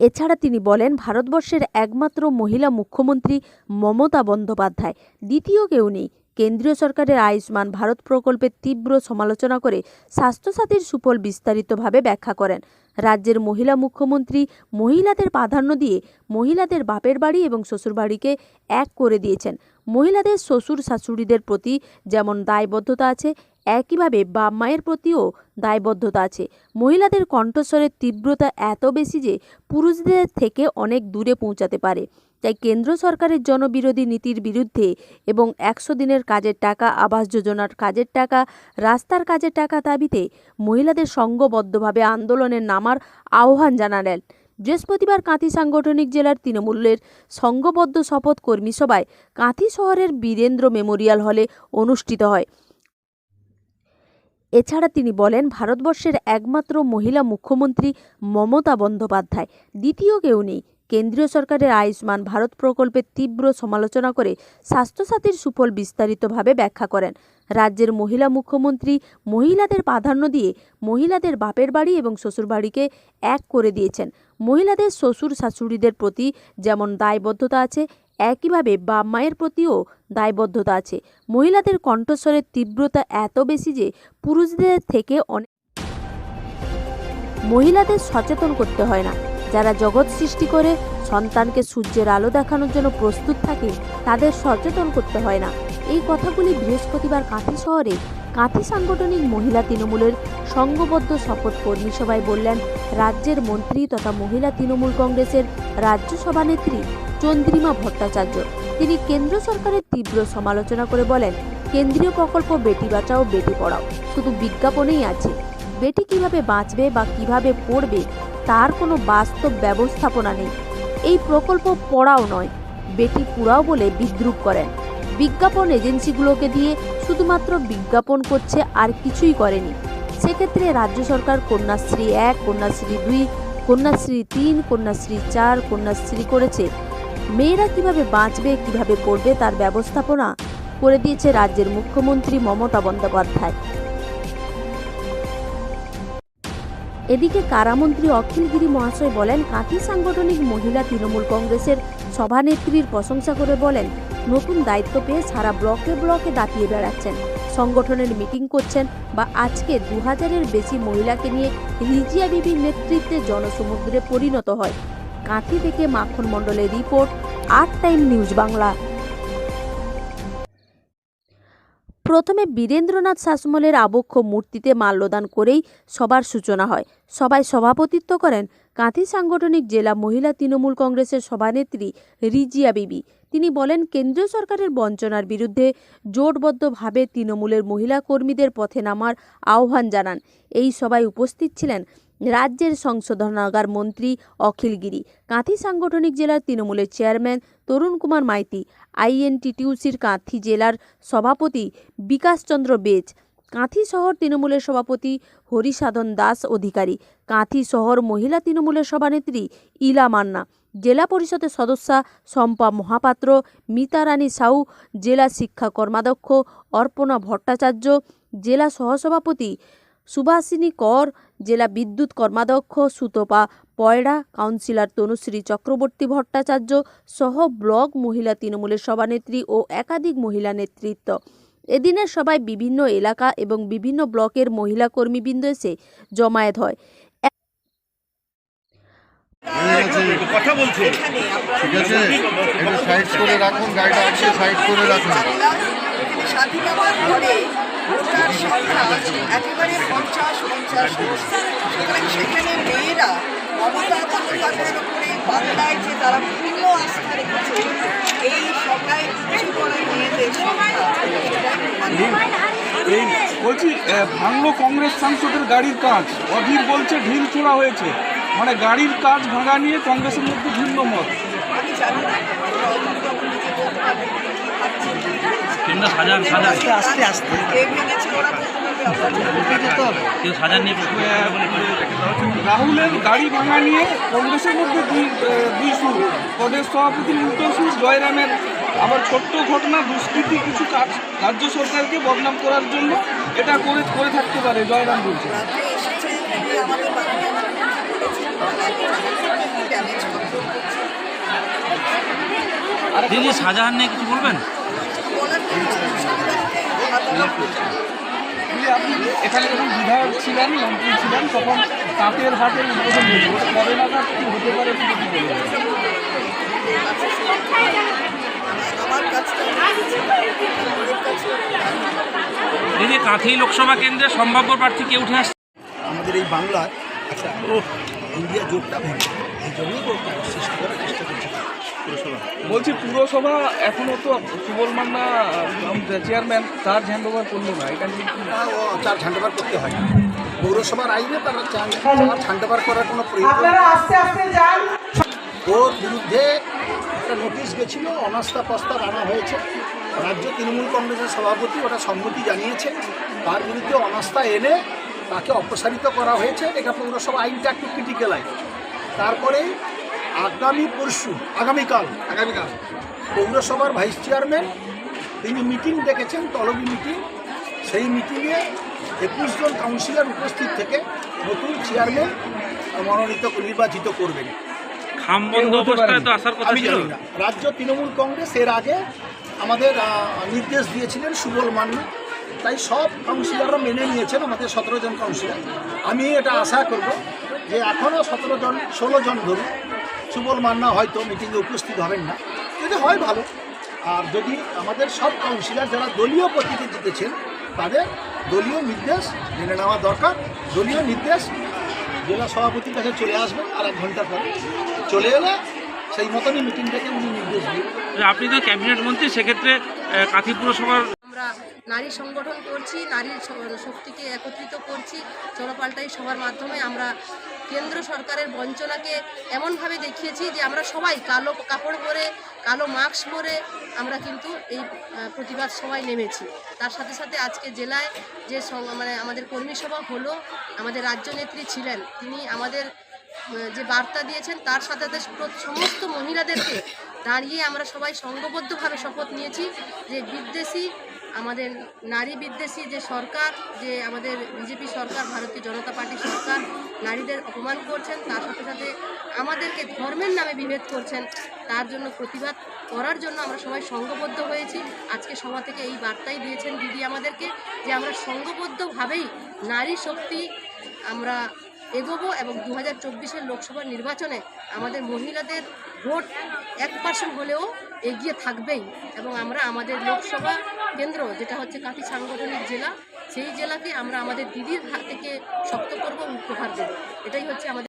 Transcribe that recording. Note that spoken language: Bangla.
এছাড়া তিনি বলেন, ভারতবর্ষের একমাত্র মহিলা মুখ্যমন্ত্রী মমতা বন্দ্যোপাধ্যায়। দ্বিতীয় কেউ নেই। কেন্দ্রীয় সরকারের আয়ুষ্মান ভারত প্রকল্পের তীব্র সমালোচনা করে স্বাস্থ্যসাথীর সুফল বিস্তারিতভাবে ব্যাখ্যা করেন। রাজ্যের মহিলা মুখ্যমন্ত্রী মহিলাদের প্রাধান্য দিয়ে মহিলাদের বাপের বাড়ি এবং শ্বশুরবাড়িকে এক করে দিয়েছেন। মহিলাদের শ্বশুর শাশুড়িদের প্রতি যেমন দায়বদ্ধতা আছে, একইভাবে বাপ মায়ের প্রতিও দায়বদ্ধতা আছে। মহিলাদের কণ্ঠস্বরের তীব্রতা এত বেশি যে পুরুষদের থেকে অনেক দূরে পৌঁছাতে পারে। তাই কেন্দ্র সরকারের জনবিরোধী নীতির বিরুদ্ধে এবং একশো দিনের কাজের টাকা, আবাস যোজনার কাজের টাকা, রাস্তার কাজের টাকা দাবিতে মহিলাদের সংঘবদ্ধভাবে আন্দোলনে নামার আহ্বান জানালেন। বৃহস্পতিবার কাঁথি সাংগঠনিক জেলার তৃণমূলের সংঘবদ্ধ শপথ কর্মী সভায় কাঁথি শহরের বীরেন্দ্র মেমোরিয়াল হলে অনুষ্ঠিত হয়। এছাড়া তিনি বলেন, ভারতবর্ষের একমাত্র মহিলা মুখ্যমন্ত্রী মমতা বন্দ্যোপাধ্যায়, দ্বিতীয় কেউ নেই। কেন্দ্রীয় সরকারের আয়ুষ্মান ভারত প্রকল্পের তীব্র সমালোচনা করে স্বাস্থ্যসাথীর সুফল বিস্তারিতভাবে ব্যাখ্যা করেন। রাজ্যের মহিলা মুখ্যমন্ত্রী মহিলাদের প্রাধান্য দিয়ে মহিলাদের বাপের বাড়ি এবং শ্বশুরবাড়িকে এক করে দিয়েছেন। মহিলাদের শ্বশুর শাশুড়িদের প্রতি যেমন দায়বদ্ধতা আছে, একইভাবে বাপ মায়ের প্রতিও দায়বদ্ধতা আছে। মহিলাদের কণ্ঠস্বরের তীব্রতা এত বেশি যে পুরুষদের থেকে অনেক মহিলাদের সচেতন করতে হয় না। যারা জগৎ সৃষ্টি করে সন্তানকে সূর্যের আলো দেখানোর জন্য প্রস্তুত থাকে, তাদের সচেতন করতে হয় না। এই কথাগুলি বৃহস্পতিবার কাঁথি শহরে কাঁথি সাংগঠনিক মহিলা তৃণমূলের সংঘবদ্ধ শপথ কর্মী সভায় বললেন, রাজ্যের মন্ত্রী তথা মহিলা তৃণমূল কংগ্রেসের রাজ্য সভানেত্রী চন্দ্রিমা ভট্টাচার্য। তিনি কেন্দ্র সরকারের তীব্র সমালোচনা করে বলেন, কেন্দ্রীয় প্রকল্প বেটি বাঁচাও, বেটি পড়াও। শুধু বিজ্ঞাপনেই আছে। বেটি কীভাবে বাঁচবে বা কীভাবে পড়বে তার কোনো বাস্তব ব্যবস্থাপনা নেই। এই প্রকল্প পড়াও নয়, বেটি পুরাও বলে বিদ্রুপ করেন। বিজ্ঞাপন এজেন্সিগুলোকে দিয়ে শুধুমাত্র বিজ্ঞাপন করছে আর কিছুই করেনি। সেক্ষেত্রে রাজ্য সরকার কন্যাশ্রী এক, কন্যাশ্রী দুই, কন্যাশ্রী তিন, কন্যাশ্রী চার, কন্যাশ্রী করেছে। মেয়েরা কীভাবে বাঁচবে, কীভাবে পড়বে তার ব্যবস্থাপনা করে দিয়েছে রাজ্যের মুখ্যমন্ত্রী মমতা বন্দ্যোপাধ্যায়। এদিকে কারামন্ত্রী অখিলগিরি মহাশয় বলেন, কাঁথি সাংগঠনিক মহিলা তৃণমূল কংগ্রেসের সভানেত্রীর প্রশংসা করে বলেন, নতুন দায়িত্ব পেয়ে সারা ব্লকে ব্লকে দাপিয়ে বেড়াচ্ছেন। সংগঠনের মিটিং করছেন বা আজকে দু হাজারের বেশি মহিলাকে নিয়ে রিজিয়া বিবির নেতৃত্বে জনসমুদ্রে পরিণত হয়। কাঁথি থেকে মাখন মণ্ডলের রিপোর্ট, আট টাইম নিউজ বাংলা। প্রথমে বীরেন্দ্রনাথ শাসমলের আবক্ষ মূর্তিতে মাল্যদান করেই সবার সূচনা হয়। সবাই সভাপতিত্ব করেন কাঁথি সাংগঠনিক জেলা মহিলা তৃণমূল কংগ্রেসের সভানেত্রী রিজিয়া বিবি। তিনি বলেন, কেন্দ্রীয় সরকারের বঞ্চনার বিরুদ্ধে জোটবদ্ধভাবে তৃণমূলের মহিলা কর্মীদের পথে নামার আহ্বান জানান। এই সভায় উপস্থিত ছিলেন রাজ্যের সংশোধনাগার মন্ত্রী অখিল গিরি, কাঁথি সাংগঠনিক জেলার তৃণমূলের চেয়ারম্যান তরুণ কুমার মাইতি, আইএনটিটিউসির কাঁথি জেলার সভাপতি বিকাশচন্দ্র বেজ, কাঁথি শহর তৃণমূলের সভাপতি হরিসাধন দাস অধিকারী, কাঁথি শহর মহিলা তৃণমূলের সভানেত্রী ইলা মান্না, জেলা পরিষদের সদস্যা শম্পা মহাপাত্র, মিতা রানী সাউ, জেলা শিক্ষা কর্মাধ্যক্ষ অর্পণা ভট্টাচার্য, জেলা সহসভাপতি সুভাষিনী কর জেলা বিদ্যুৎ কর্মাধ্যক্ষ সুতপা পয়ড়া কাউন্সিলর তনুশ্রী চক্রবর্তী ভট্টাচার্য সহ ব্লক মহিলা তৃণমূলের সভানেত্রী ও একাধিক মহিলা নেতৃত্ব। এদিনের সবাই বিভিন্ন এলাকা এবং বিভিন্ন ব্লকের মহিলা কর্মীবৃন্দ এসে জমায়েত হয়। কথা বলছে। ঠিক আছে একটু সাইড করে রাখুন গাড়িটা আছে সাইড করে রাখুন। স্বাধীনতার পরে ভোটার সংখ্যা একেবারে পঞ্চাশ সুতরাং সেখানে মেয়েরা মমতা বন্দ্যোপাধ্যায়ের উপরে বাংলায় যে তারা পূর্ণ আস্থা রেখেছে এই সভায় কিছু করা মেয়েদের এই বলছি ভাঙলো কংগ্রেস সাংসদের গাড়ির কাজ। অধীর বলছে ঢিল ছোড়া হয়েছে। মানে গাড়ির কাজ ভাঙা নিয়ে কংগ্রেসের মধ্যে ভিন্ন মত। আমি জানি না ওরা অভিভাবক নিজে বলতে পারবে কি ভাবছেন কিংবা সাজান সাজান কে ভেঙেছে ওরা বলতে পারবে আমরা কেউ সাজান নিয়ে রাহুলের গাড়ি ভাঙা নিয়ে কংগ্রেসের মধ্যে দুই দুই সুর প্রদেশ সভাপতির উল্টো সুর জয়রামের আবার ছোট্ট ঘটনা দুষ্কৃতি কিছু কাজ রাজ্য সরকারকে বদনাম করার জন্য এটা করে করে থাকতে পারে জয়রাম বলছে। দিদি শাহজাহান নিয়ে কিছু বলবেন? এখানে যখন বিধায়ক ছিলেন মন্ত্রী ছিলেন তখন তাঁতের হাটের উদ্বোধন হয়েছে ওটা কবে নাগাদ কি হতে পারে কি দিদি কাঁথি লোকসভা কেন্দ্রে সম্ভাব্য প্রার্থী কে উঠে আসছে? আমাদের এই বাংলার একটা ইন্ডিয়া জোটটা ভেঙে এই জন্যই তো সৃষ্টি করার চেষ্টা করছে। বলছি পুরসভা এখনও তো সুবল মান্না চেয়ারম্যান তার হ্যান্ড ওভার করল না এটা নিয়ে কি? তা ও চার ঝান্ডাবার করতে হয়। পৌরসভার আইনে তারা চার ঝান্ডাবার করার কোনো প্রয়োজন ওর বিরুদ্ধে একটা নোটিশ গেছিল অনাস্থা প্রস্তাব আনা হয়েছে। রাজ্য তৃণমূল কংগ্রেসের সভাপতি ওটা সম্মতি জানিয়েছে তার বিরুদ্ধে অনাস্থা এনে তাকে অপসারিত করা হয়েছে। এটা পৌরসভা আইনটা একটু ক্রিটিক্যাল আইন। তারপরে আগামী পরশু আগামীকাল আগামীকাল। পৌরসভার ভাইস চেয়ারম্যান তিনি মিটিং ডেকেছেন তলবি মিটিং। সেই মিটিংয়ে একুশ জন কাউন্সিলর উপস্থিত থেকে নতুন চেয়ারম্যান মনোনীত নির্বাচিত করবেন। রাজ্য তৃণমূল কংগ্রেস এর আগে আমাদের নির্দেশ দিয়েছিলেন সুবল মান্না। তাই সব কাউন্সিলররা মেনে নিয়েছেন আমাদের সতেরো জন কাউন্সিলর। আমি এটা আশা করব যে এখনও সতেরো জন ষোলো জন ধরুন সুবল মান্না হয়তো মিটিংয়ে উপস্থিত হবেন না। যদি হয় ভালো। আর যদি আমাদের সব কাউন্সিলর যারা দলীয় প্রতিনিধি জিতেছেন, তাদের দলীয় নির্দেশ মেনে নেওয়া দরকার। দলীয় নির্দেশ জেলা সভাপতির কাছে চলে আসবেন আর এক ঘণ্টা পরে। চলে এলে সেই মতনই মিটিংটাকে উনি নির্দেশ দিন আপনি তো ক্যাবিনেট মন্ত্রী, সেক্ষেত্রে কাঁথি পুরসভার নারী সংগঠন করছি নারীর শক্তিকে একত্রিত করছি। চলপাল্টাই সবার মাধ্যমে আমরা কেন্দ্র সরকারের বঞ্চনাকে এমনভাবে দেখিয়েছি যে আমরা সবাই কালো কাপড় পরে, কালো মাস্ক পরে আমরা কিন্তু এই প্রতিবাদ সবাই নেমেছি। তার সাথে সাথে আজকে জেলায় যে মানে আমাদের কর্মী সভা হলো, আমাদের রাজ্য নেত্রী ছিলেন। তিনি আমাদের যে বার্তা দিয়েছেন, তার সাথে সাথে সমস্ত মহিলাদেরকে দাঁড়িয়ে আমরা সবাই সংঘবদ্ধভাবে শপথ নিয়েছি যে বিদ্বেষী আমাদের নারী বিদ্বেষী যে সরকার, যে আমাদের বিজেপি সরকার, ভারতীয় জনতা পার্টি সরকার নারীদের অপমান করছেন, তার সাথে সাথে আমাদেরকে ধর্মের নামে বিভেদ করছেন, তার জন্য প্রতিবাদ করার জন্য আমরা সবাই সংঘবদ্ধ হয়েছি। আজকে সভা থেকে এই বার্তাই দিয়েছেন দিদি আমাদেরকে যে আমরা সংঘবদ্ধভাবেই নারী শক্তি আমরা এগোবো এবং দু হাজার চব্বিশের লোকসভা নির্বাচনে আমাদের মহিলাদের ভোট এক পার্সেন্ট হলেও এগিয়ে থাকবেই এবং আমরা আমাদের লোকসভা কেন্দ্র, যেটা হচ্ছে কাঁথি সাংগঠনিক জেলা, সেই জেলাকে আমরা আমাদের দিদির হাত থেকে শক্ত করব উপহার দেবো। এটাই হচ্ছে আমাদের